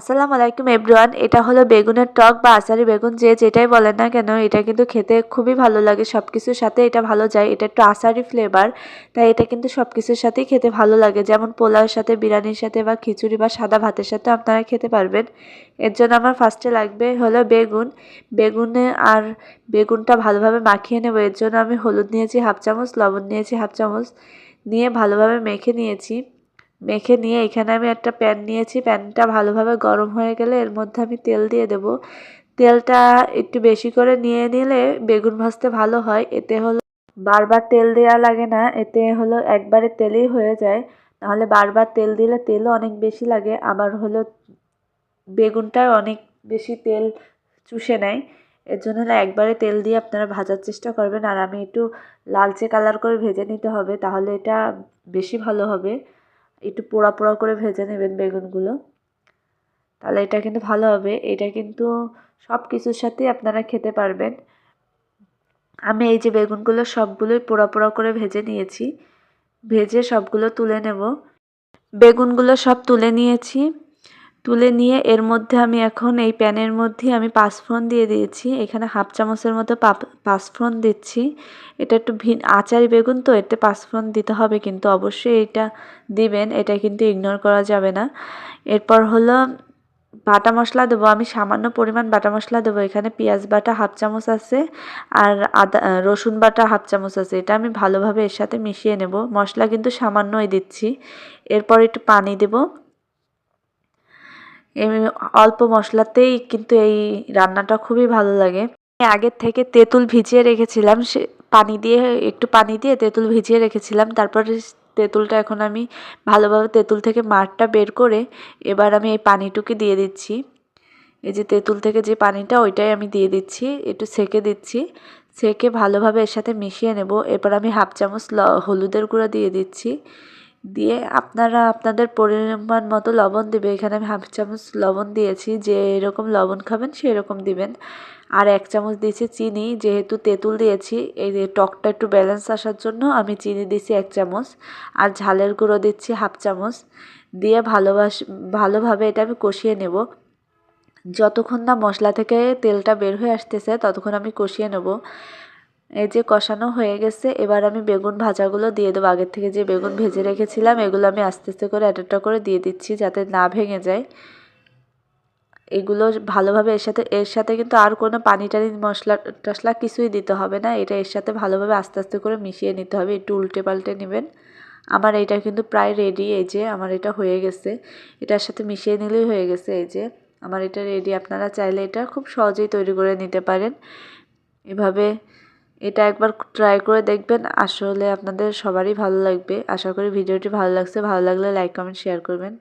আসসালামু আলাইকুম এভরিওয়ান, এটা হলো বেগুনের টক বা আচারি বেগুন, যে যেটাই বলেন না কেন, এটা কিন্তু খেতে খুবই ভালো লাগে সব কিছুর সাথে এটা ভালো যায়, এটা একটু আচারি ফ্লেভার তাই এটা কিন্তু সব কিছুর সাথেই খেতে ভালো লাগে, যেমন পোলাওর সাথে, বিরিয়ানির সাথে বা খিচুড়ি বা সাদা ভাতের সাথে আপনারা খেতে পারবেন। এর জন্য আমার ফার্স্টে লাগবে হলো বেগুন, বেগুনে আর বেগুনটা ভালোভাবে মাখিয়ে নেব, এর জন্য আমি হলুদ নিয়েছি, হাফ চামচ, লবণ নিয়েছি, হাফ চামচ, নিয়ে ভালোভাবে মেখে নিয়েছি। মেখে নিয়ে এখানে আমি একটা প্যান নিয়েছি। প্যানটা ভালোভাবে গরম হয়ে গেলে এর মধ্যে আমি তেল দিয়ে দেব। তেলটা একটু বেশি করে নিয়ে নিলে বেগুন ভাজতে ভালো হয়। এতে হলো বারবার তেল দেওয়া লাগে না। এতে হলো একবারে তেলেই হয়ে যায়। নাহলে বারবার তেল দিলে তেলও অনেক বেশি লাগে। আবার হলো বেগুনটাও অনেক বেশি তেল চুষে নেয়। এর জন্য একবারে তেল দিয়ে আপনারা ভাজার চেষ্টা করবেন। আর আমি একটু লালচে কালার করে ভেজে নিতে হবে। তাহলে এটা বেশি ভালো হবে। একটু পোড়া পোড়া করে ভেজে নেবেন বেগুনগুলো। তাহলে এটা কিন্তু ভালো হবে। এটা কিন্তু সব কিছুর সাথেই আপনারা খেতে পারবেন। আমি এই যে বেগুনগুলো সবগুলোই পোড়া পোড়া করে ভেজে নিয়েছি। ভেজে সবগুলো তুলে নেব। বেগুনগুলো সব তুলে নিয়েছি। তুলে নিয়ে এর মধ্যে আমি এখন এই প্যানের মধ্যে আমি পাঁচফোড়ন দিয়ে দিয়েছি। এখানে হাফ চামচের মতো পাঁচফোড়ন দিচ্ছি। এটা একটু ভিন, আচারি বেগুন তো, এতে পাঁচফোড়ন দিতে হবে কিন্তু অবশ্যই এটা দিবেন, এটা কিন্তু ইগনোর করা যাবে না। এরপর হলো বাটা মশলা দেবো, আমি সামান্য পরিমাণ বাটা মশলা দেবো। এখানে পেঁয়াজ বাটা হাফ চামচ আছে আর আদা রসুন বাটা হাফ চামচ আছে। এটা আমি ভালোভাবে এর সাথে মিশিয়ে নেব। মশলা কিন্তু সামান্যই দিচ্ছি। এরপর একটু পানি দেবো। অল্প মশলাতেই কিন্তু এই রান্নাটা খুবই ভালো লাগে। আগের থেকে তেঁতুল ভিজিয়ে রেখেছিলাম, সে পানি দিয়ে, একটু পানি দিয়ে তেঁতুল ভিজিয়ে রেখেছিলাম। তারপরে তেঁতুলটা এখন আমি ভালোভাবে তেঁতুল থেকে মাঠটা বের করে এবার আমি এই পানিটুকু দিয়ে দিচ্ছি। এই যে তেঁতুল থেকে যে পানিটা, ওইটাই আমি দিয়ে দিচ্ছি, একটু সেকে দিচ্ছি। সেকে ভালোভাবে এর সাথে মিশিয়ে নেব। এরপর আমি হাফ চামচ হলুদের গুঁড়ো দিয়ে দিচ্ছি। দিয়ে আপনারা আপনাদের পরিমাণ মতো লবণ দেবে। এখানে আমি হাফ চামচ লবণ দিয়েছি। যে এরকম লবণ খাবেন, সেরকম দিবেন। আর এক চামচ দিয়েছি চিনি। যেহেতু তেঁতুল দিয়েছি, এই যে টকটা একটু ব্যালেন্স আসার জন্য আমি চিনি দিয়েছি এক চামচ। আর ঝালের গুঁড়ো দিচ্ছি হাফ চামচ। দিয়ে ভালোবাস, ভালোভাবে এটা আমি কষিয়ে নেব। যতক্ষণ না মশলা থেকে তেলটা বের হয়ে আসতেছে, ততক্ষণ আমি কষিয়ে নেব। এই যে কষানো হয়ে গেছে, এবার আমি বেগুন ভাজাগুলো দিয়ে দেবো। আগের থেকে যে বেগুন ভেজে রেখেছিলাম, এগুলো আমি আস্তে আস্তে করে একটা করে দিয়ে দিচ্ছি যাতে না ভেঙে যায়। এগুলো ভালোভাবে এর সাথে এর সাথে কিন্তু আর কোনো পানি টানি মশলা টশলা কিছুই দিতে হবে না। এটা এর সাথে ভালোভাবে আস্তে আস্তে করে মিশিয়ে নিতে হবে। একটু উল্টে পাল্টে নেবেন। আমার এটা কিন্তু প্রায় রেডি এই যে আমার এটা হয়ে গেছে। এটার সাথে মিশিয়ে নিলেই হয়ে গেছে, এই যে আমার এটা রেডি আপনারা চাইলে এটা খুব সহজেই তৈরি করে নিতে পারেন। এভাবে এটা একবার ট্রাই করে দেখবেন। আসলে আপনাদের সবারই ভালো লাগবে। আশা করি ভিডিওটি ভালো লাগছে। ভালো লাগলে লাইক কমেন্ট শেয়ার করবেন।